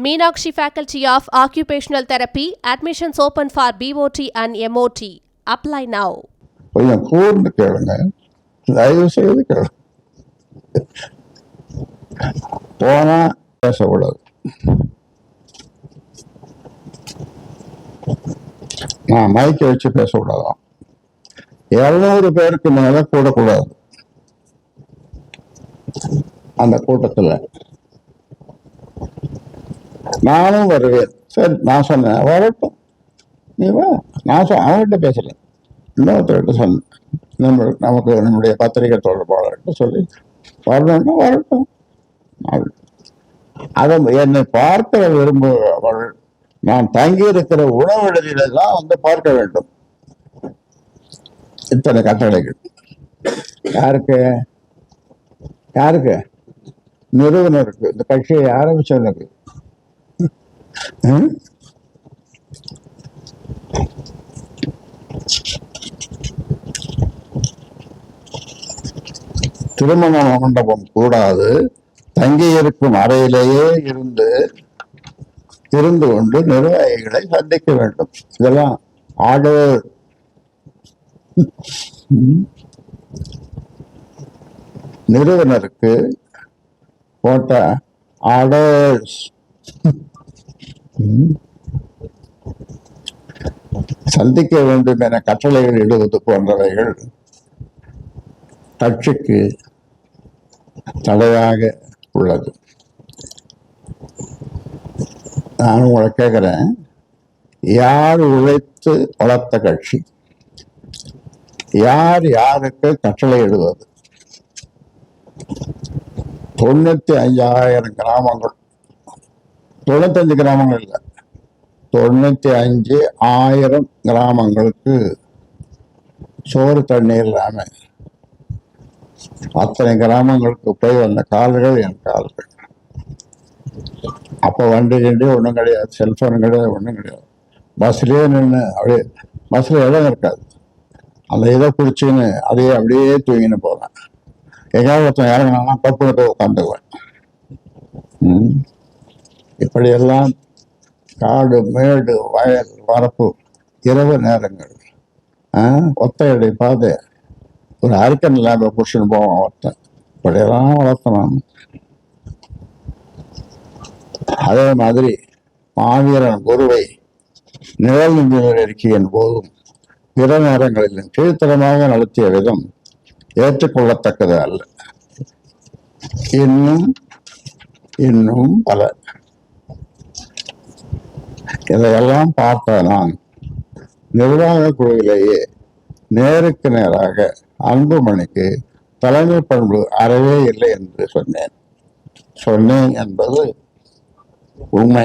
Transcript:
Meenakshi faculty of occupational therapy admissions open for BOT and MOT apply now கொஞ்சம் கூர்ந்து கேளுங்க தயவு செய்து கேளுங்க போனா பேசக்கூடாது நான் மைக்கை வச்சு பேசக்கூடாதான் இரநூறு பேருக்கு மேல கூடக்கூடாது அந்த கூட்டத்தில் நானும் வருவேன். சரி நான் சொன்னேன் வரட்டும். நீ வா. நான் சொ அவன்கிட்ட பேசல. இன்னொருத்தர்கிட்ட சொன்னேன். நம்ம நமக்கு நம்முடைய பத்திரிகை தொடர்பாளர்கிட்ட சொல்லி வரணும்னா வரட்டும். அதை என்னை பார்க்க விரும்புபவர்கள் நான் தங்கி இருக்கிற உணவிடலாம் வந்து பார்க்க வேண்டும். இத்தனை கட்டளைகள். யாருக்கு? யாருக்கு? நிறுவனருக்கு. இந்த கட்சியை ஆரம்பிச்சவனுக்கு. திருமண மண்டபம் கூடாது. தங்கி இருக்கும் அறையிலேயே இருந்து இருந்து கொண்டு நிர்வாகிகளை சந்திக்க வேண்டும். இதெல்லாம் ஆர்டர் நிறுவனருக்கு போட்ட ஆர்டர்ஸ் சந்திக்க வேண்டும் என கட்டளைகள் இடுவது போன்றவைகள் கட்சிக்கு தடையாக உள்ளது. நான் உங்களை கேட்குறேன். யார் உழைத்து வளர்த்த கட்சி? யார் யாருக்கு கட்டளை இடுவது? தொண்ணூத்தி ஐயாயிரம் கிராமங்கள் தொண்ணூத்தஞ்சு கிராமங்கள். இல்லை தொண்ணூத்தி அஞ்சு ஆயிரம் கிராமங்களுக்கு சோறு தண்ணீர் இல்லாம. அத்தனை கிராமங்களுக்கு போய் வந்த கால்கள் என் கால்கள். அப்போ வண்டி கிண்டி ஒன்றும் கிடையாது செல்ஃபோன் கிடையாது ஒன்றும் கிடையாது. பஸ்லேயே நின்று அப்படியே பஸ்ஸில் இடம் இருக்காது. அந்த இதை பிடிச்சின்னு அதையே அப்படியே தூங்கின்னு போவேன். எங்கேயாவது ஒருத்தன் இறங்கினா தப்பு போய் உட்காந்துக்குவேன். இப்படியெல்லாம் காடு மேடு வயல் வரப்பு இரவு நேரங்கள். ஆ, ஒத்தையடி பாதை. ஒரு அரிக்கன் லேபை பிடிச்சின்னு போவான் ஒருத்தன். இப்படியெல்லாம் வளர்த்தணும். அதே மாதிரி மாவீரன் குருவை நிழல் இன்ஜினியர் இருக்கையின் போதும். பிற நேரங்களிலும் கீழ்த்தனமாக நடத்திய விதம் ஏற்றுக்கொள்ளத்தக்கது அல்ல. இன்னும் இன்னும் பல. இதையெல்லாம் பார்த்த நான் நிர்வாக குழுவிலேயே நேருக்கு நேராக அன்புமணிக்கு தலைமை பண்பு அறவே இல்லை என்று சொன்னேன். சொன்னேன் என்பது உண்மை.